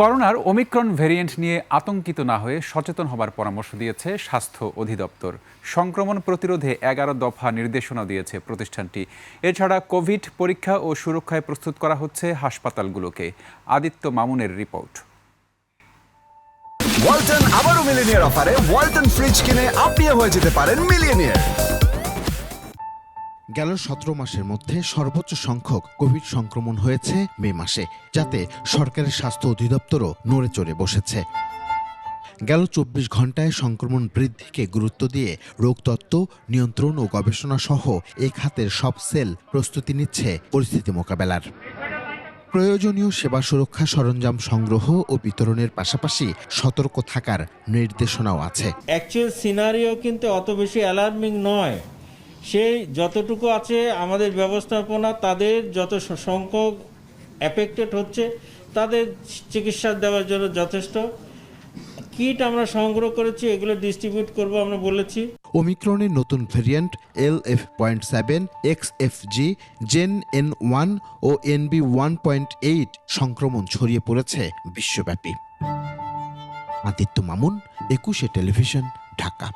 করোনার Omicron variant নিয়ে আতঙ্কিত না হয়ে সচেতন হবার পরামর্শ দিয়েছে স্বাস্থ্য অধিদপ্তর। সংক্রমণ প্রতিরোধে এগারো দফা নির্দেশনা দিয়েছে প্রতিষ্ঠানটি। এছাড়া কোভিড পরীক্ষা ও সুরক্ষায় প্রস্তুত করা হচ্ছে হাসপাতালগুলোকে। আদিত্য মামুনের রিপোর্ট। ওয়ালটন আবারও মিলিনিয়ার অফারে ওয়ালটন ফ্রিজ কিনে আপনিও হয়ে যেতে পারেন মিলিয়নিয়ার। গেল সতেরো মাসের মধ্যে সর্বোচ্চ সংখ্যক কোভিড সংক্রমণ হয়েছে মে মাসে, যাতে সরকারের স্বাস্থ্য অধিদপ্তরও নড়ে চড়ে বসেছে। গেল চব্বিশ ঘন্টায় সংক্রমণ বৃদ্ধিকে গুরুত্ব দিয়ে রোগতত্ত্ব নিয়ন্ত্রণ ও গবেষণা সহ এ খাতের সব সেল প্রস্তুতি নিচ্ছে পরিস্থিতি মোকাবেলার। প্রয়োজনীয় সেবা সুরক্ষা সরঞ্জাম সংগ্রহ ও বিতরণের পাশাপাশি সতর্ক থাকার নির্দেশনাও আছে। অ্যাকচুয়াল সিনারিও কিন্তু অত বেশি অ্যালার্মিং নয়। সেই যতটুকু আছে আমাদের ব্যবস্থাপনা, তাদের যত সংখ্যক অ্যাফেক্টেড হচ্ছে, তাদের চিকিৎসা দেওয়ার জন্য যথেষ্ট। কিট আমরা সংগ্রহ করেছি, এগুলো ডিস্ট্রিবিউট করব আমরা বলেছি। ওমিক্রনের নতুন variant L F point seven X F G J N one ও এনবি ওয়ান পয়েন্ট এইট সংক্রমণ ছড়িয়ে পড়েছে বিশ্বব্যাপী। আদিত্য মামুন, একুশে টেলিভিশন, ঢাকা।